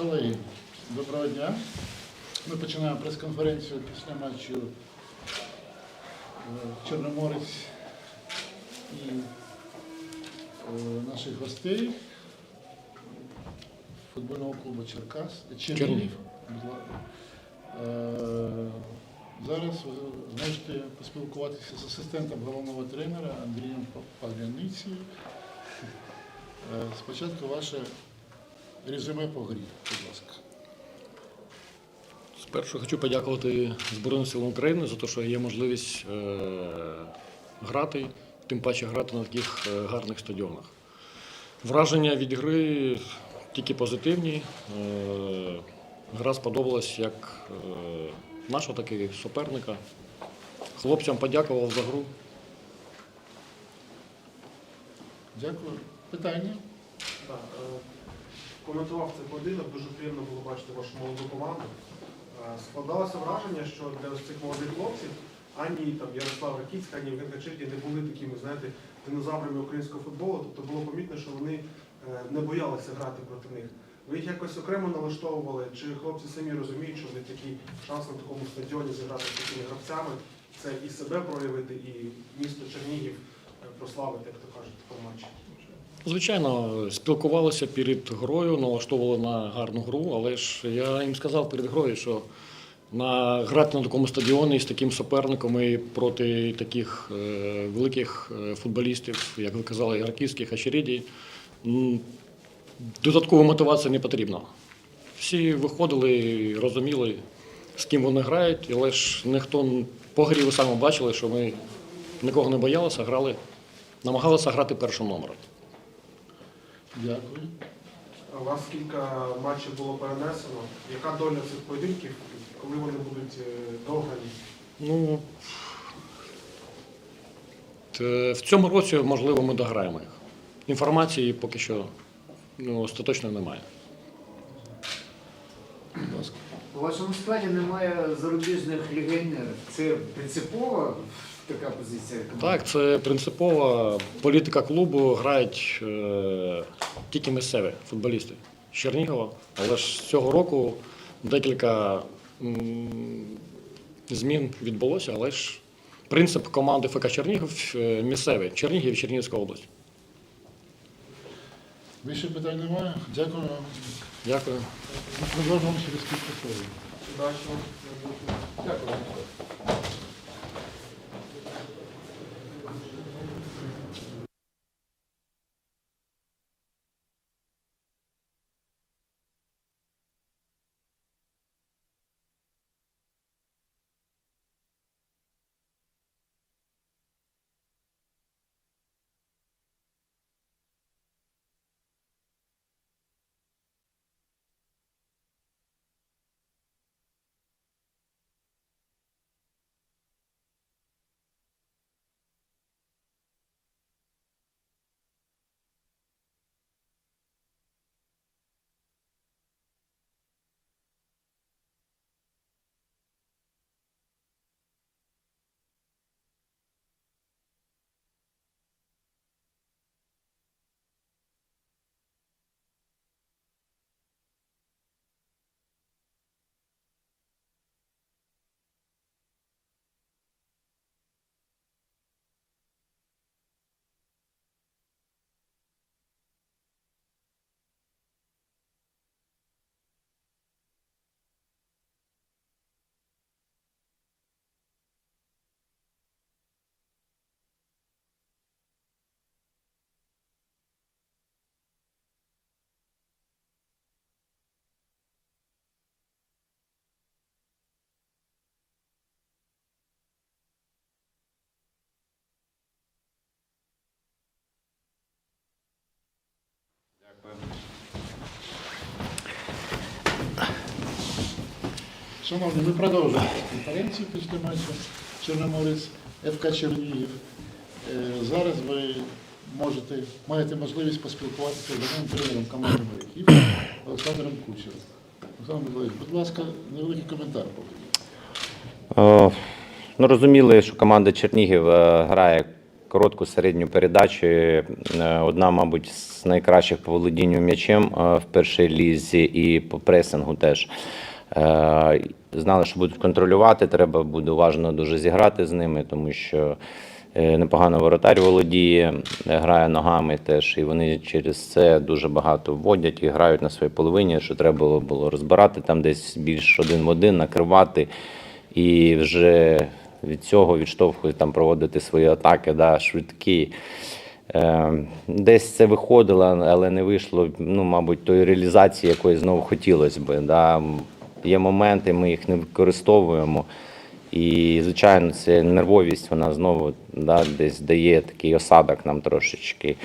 Колеги, доброго дня. Ми починаємо прес-конференцію після матчу е, Чорноморець і е, наших гостей футбольного клубу Черкас. Е, Зараз ви зможете поспілкуватися з асистентом головного тренера Андрієм Павляницею. Е, Спочатку ваше резюме по грі, будь ласка. Спершу хочу подякувати Збройним силам України за те, що є можливість е, грати, тим паче грати на таких е, гарних стадіонах. Враження від гри тільки позитивні. Е, гра сподобалась як е, нашого, так і суперника. Хлопцям подякував за гру. Дякую. Питання? Так, е, коментував цей поєдинок, дуже приємно було бачити вашу молоду команду. Е, Складалося враження, що для ось цих молодих хлопців ані там Ярослав Ракіцька, ані Євген не були такими, знаєте, динозаврами українського футболу. Тобто було помітно, що вони е, не боялися грати проти них. Ви їх якось окремо налаштовували, чи хлопці самі розуміють, що вони такий шанс на такому стадіоні зіграти з такими гравцями, це і себе проявити, і місто Чернігів е, прославити, як то кажуть, в матчі. Звичайно, спілкувалися перед грою, налаштовували на гарну гру, але ж я їм сказав перед грою, що на грати на такому стадіоні з таким суперником і проти таких е, великих е, футболістів, як ви казали, Ярківських, Ачеріді, м, додаткова мотивація не потрібна. Всі виходили, розуміли, з ким вони грають, але ж ніхто по грі ви самі бачили, що ми нікого не боялися, грали, намагалися грати першим номером. Дякую. У вас кілька матчів було перенесено. Яка доля цих поєдинків, коли вони будуть е, дограні? Ну, в цьому році, можливо, ми дограємо їх. Інформації поки що ну, остаточно немає. Будь ласка. У вашому складі немає зарубіжних легіонерів. Це принципова така позиція команди? Так, це принципова політика клубу, грають е, тільки місцеві футболісти з Чернігова. Але ж цього року декілька м, змін відбулося, але ж принцип команди ФК Чернігів е, місцевий. Чернігів, Чернігівська область. Більше питань немає. Дякую вам. Дякую. Продовжуємо через кілька хвилин. Дякую. Шановні, ми продовжуємо конференцію після матчу Чорноморець ФК Чернігів. Е, Зараз ви можете, маєте можливість поспілкуватися з головним тренером команди моряків Олександром Кучером. Олександр Миколаївич, будь ласка, невеликий коментар. Е, Ну, розуміли, що команда Чернігів е, грає коротку середню передачу. Е, Одна, мабуть, з найкращих по володінню м'ячем е, в першій лізі і по пресингу теж. Е, Знали, що будуть контролювати, треба буде уважно дуже зіграти з ними, тому що е, непогано воротар володіє, е, грає ногами теж, і вони через це дуже багато вводять і грають на своїй половині, що треба було, розбирати там десь більш один в один, накривати і вже від цього відштовхують там проводити свої атаки, да, швидкі. Десь це виходило, але не вийшло, ну, мабуть, тої реалізації, якої знову хотілося би. Да. Є моменти, ми їх не використовуємо. І, звичайно, це нервовість, вона знову да, десь дає такий осадок нам трошечки.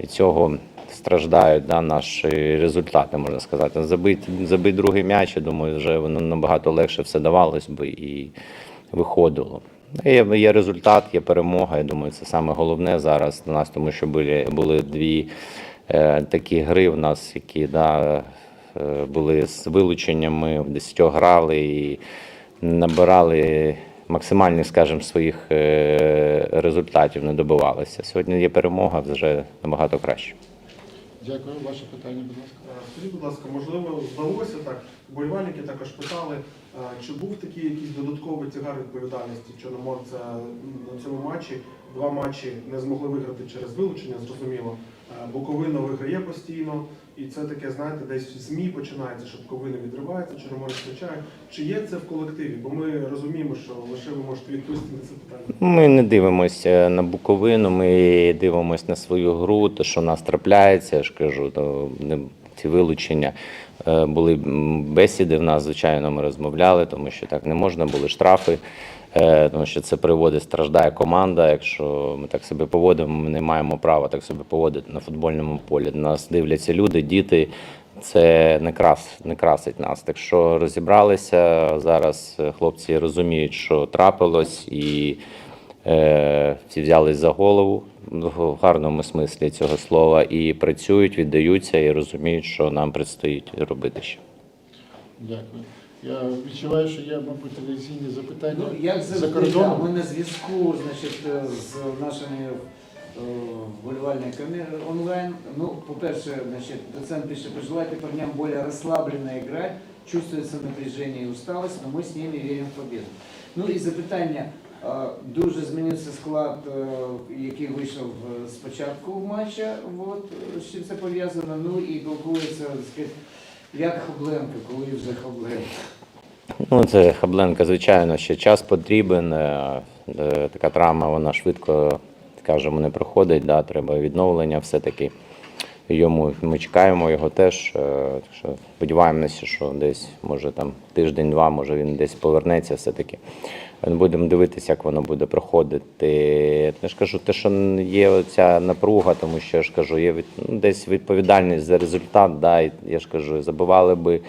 І цього страждають да, наші результати, можна сказати. Забить, забить другий м'яч, я думаю, вже воно набагато легше все давалось би і виходило. Є, є результат, є перемога. Я думаю, це саме головне зараз для нас, тому що були, були дві е, такі гри в нас, які да, були з вилученнями, в десятьох грали і набирали максимальних, скажімо, своїх е, результатів, не добивалися. Сьогодні є перемога, вже набагато краще. Дякую. Ваше питання, будь ласка. Е, Скажіть, будь ласка, можливо, вдалося так. Вболівальники також питали, е, чи був такий якийсь додатковий тягар відповідальності чорноморця на цьому матчі. Два матчі не змогли виграти через вилучення, зрозуміло. Е, Буковина виграє постійно, і це таке, знаєте, десь ЗМІ починається, що Буковина відривається, Чорноморець втрачає. Чи є це в колективі? Бо ми розуміємо, що лише ви можете відповісти на це питання. Ми не дивимося на Буковину, ми дивимося на свою гру, те, що нас трапляється, я ж кажу, то не ці вилучення. Е, Були бесіди в нас, звичайно, ми розмовляли, тому що так не можна, були штрафи, е, тому що це приводить, страждає команда. Якщо ми так себе поводимо, ми не маємо права так себе поводити на футбольному полі. Нас дивляться люди, діти. Це не крас, не красить нас. Так що розібралися зараз. Хлопці розуміють, що трапилось, і е, всі взялись за голову в гарному смислі цього слова і працюють, віддаються і розуміють, що нам предстоїть робити ще. Дякую. Я відчуваю, що є, мабуть, телевізійні запитання Ну, як за кордоном. ми на зв'язку значить, е, з нашими е, вболівальниками онлайн. Ну, по-перше, значит, доцент пишет, пожелайте парням более расслабленно играть, чувствуется напряжение и усталость, но мы с ними верим в победу. Ну і запитання. Дуже змінився склад, е, який вийшов е, з початку матча. От, з чим це пов'язано. Ну і блокується, як Хабленко, коли вже Хабленко. Ну, це Хабленка, звичайно, ще час потрібен. Е, Така травма, вона швидко, скажімо, не проходить. Да, треба відновлення все-таки. Йому ми чекаємо його теж. Так що сподіваємося, що десь може там тиждень-два, може він десь повернеться все-таки. Будемо дивитися, як воно буде проходити. Я ж кажу, те, що є оця напруга, тому що я ж кажу, є від, ну, десь відповідальність за результат. Да, я ж кажу, забивали би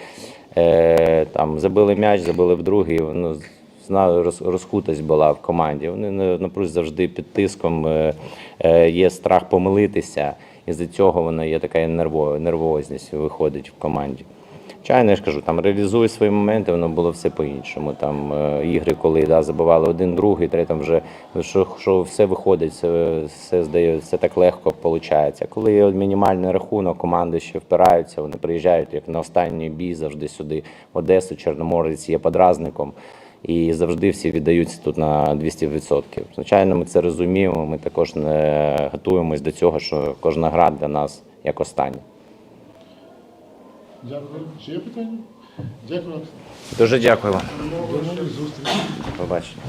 е, там, забили м'яч, забили в другий. Ну, розкутость була в команді. Вони на- напруж завжди під тиском. Е, е, є страх помилитися. І з цього вона є така нервозність виходить в команді. Звичайно, я ж кажу, там реалізує свої моменти, воно було все по-іншому. Там е, ігри, коли да, забивали один, другий, третій, там вже що, що все виходить, все, все здає, все так легко виходить. Коли є мінімальний рахунок, команди ще впираються, вони приїжджають як на останній бій завжди сюди, в Одесу, Чорноморець є подразником. І завжди всі віддаються тут на 200%. Звичайно, ми це розуміємо. Ми також не готуємось до цього, що кожна гра для нас як остання. Дякую. Ще є питання? Дякую. Дуже дякую вам. До нових зустрічей. Побачення.